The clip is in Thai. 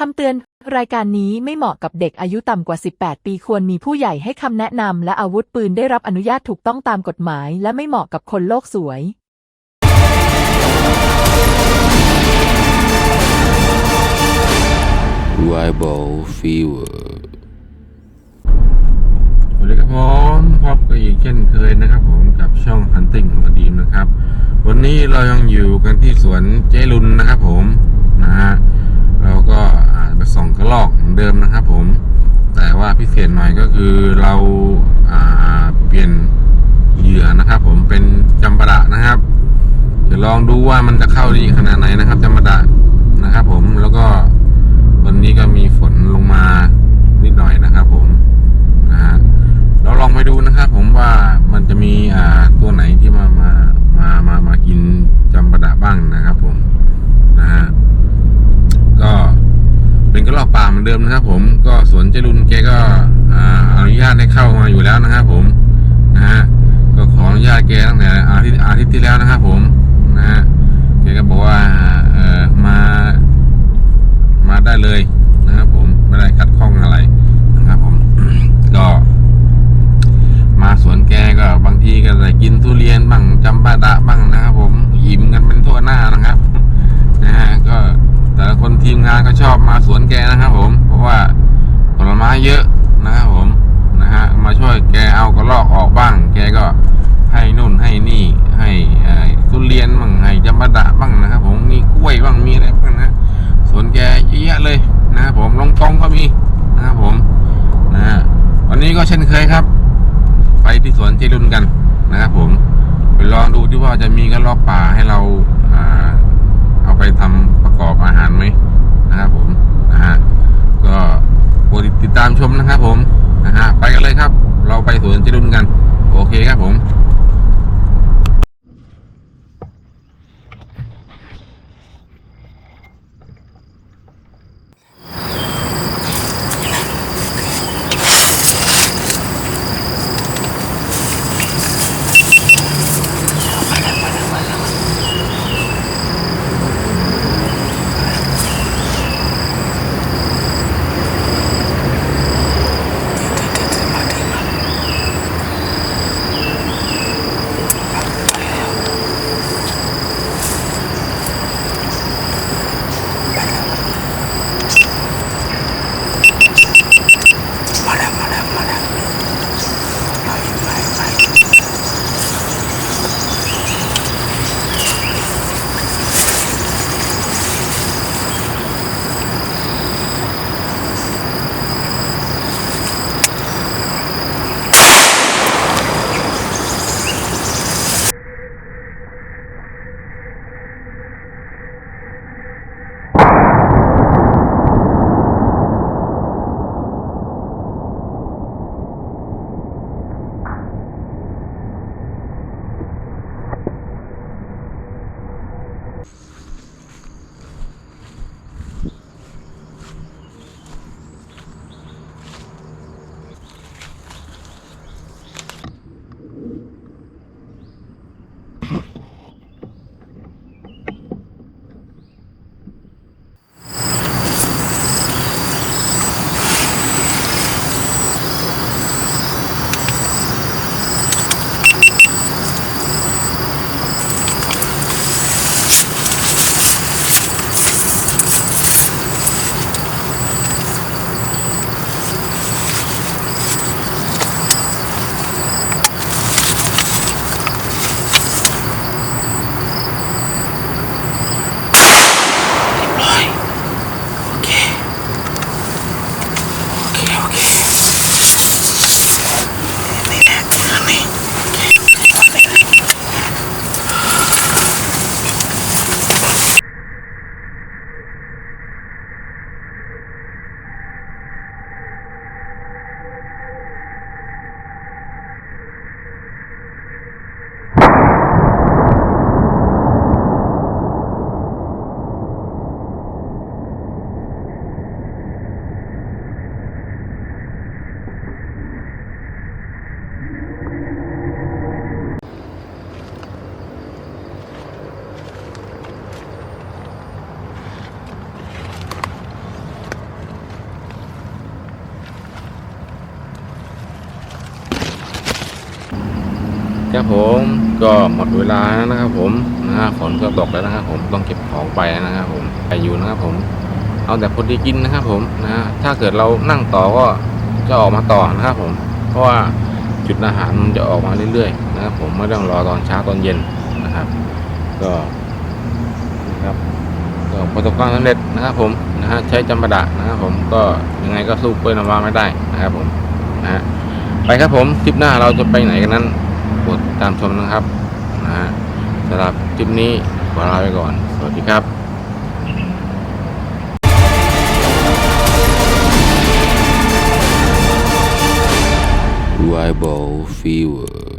คำเตือน รายการนี้ไม่เหมาะกับเด็กอายุต่ำกว่า 18 ปีควรมีผู้ใหญ่ให้คำแนะนำและอาวุธปืนได้รับอนุญาตถูกต้องตามกฎหมาย และไม่เหมาะกับคนโลกสวย Tribal Fever สวัสดีครับผมพบกันอีกเช่นเคยนะครับผมกับช่อง Hunting ของอดีมนะครับ วันนี้เรายังอยู่กันที่สวนเจรุนนะครับผมนะฮะ เราก็อาจไปส่องกระลอกเหมือนเดิมนะครับผม แต่ว่าพิเศษหน่อยก็คือเราาเปลี่ยนเหยื่อนะครับ ผมเป็นจำปาดะนะครับจะลองดูว่ามันจะเข้าดีขนาดไหนนะครับจำปาดะนะครับ ผมแล้วก็วันนี้ก็มีฝนลงมานิดหน่อยนะครับ ผมนะฮะเราลองไปดูนะครับ ผมว่ามันจะมีตัวไหนที่มามามามามากินจำปาดะบ้างนะครับ ผมนะฮะก็เป็นก รอบป่าเหมือนเดิมนะครับ ผมก็สวนเจรุนแกก็ออนุญาตให้เข้ามาอยู่แล้วนะครับผมนะฮะก็ขออนุญาตแกตั้งแต่อาทิตย์อาทิตย์ที่แล้วนะครับ ผมนะฮะแกก็บอกว่าเออมามาได้เลยนะครับ ผมไม่ได้ขัดข้องอะไรนะครับ ผม ก็ มาสวนแกก็บางทีก็ได้กินทุเรียนบ้างจำปาดะบ้างนะครับ ผมยิ้มกันเป็นทั่วหน้านะครับ นะฮะก็แต่ ละคนทีมงาก็ชอบมาสวนแกนะครับผม เพราะว่าผลไม้เยอะนะครับผมนะฮะมาช่วยแกเอากระลอกออกบ้าง แกก็ให้นู่นให้นี่ให้ทุเรียนบ้างให้จำปาดะบ้างนะครับ ผมมีกล้วยบ้างมีอะไรบ้างนะสวนแกเยอะเลยนะครับผมลงกองก็มีนะครับผมนะฮะวันนี้ก็เช่นเคยครับ ไปที่สวนเจรุนกันนะครับผมไปลองดูที่ว่าจะมีกระรอกป่าให้เราอ่าเอาไปทำประกอบอาหารไหม นะครับผมนะฮะก็โปรดติดตามชมนะครับผมนะฮะไปกันเลยครับ เราไปสวนเจรุนกัน โอเคครับผม ครับผมก็หมดเวลาแล้วนะครับผมนะฮะฝนก็ตกแล้วนะครับผมต้องเก็บของไปนะครับผมไปอยู่นะครับผม เอาแต่พอดีกินนะครับผมนะฮะถ้าเกิดเรานั่งต่อก็จะออกมาต่อนะครับผม เพราะว่าจุดอาหารมันจะออกมาเรื่อยๆนะครับผมไม่ต้องรอตอนเช้าตอนเย็นนะครับ ก็นะครับก็ประสบความสำเร็จนะครับผมนะฮะใช้จำปาดะนะครับผมก็ยังไงก็สู้เปิ้ลนำว่าไม่ได้นะครับผมนะฮะไปครับผมทริปหน้าเราจะไปไหนกันนั้น ตามชมนะครับนะฮะสำหรับทริปนี้ขอลาไปก่อน สวัสดีครับ Tribal Fever.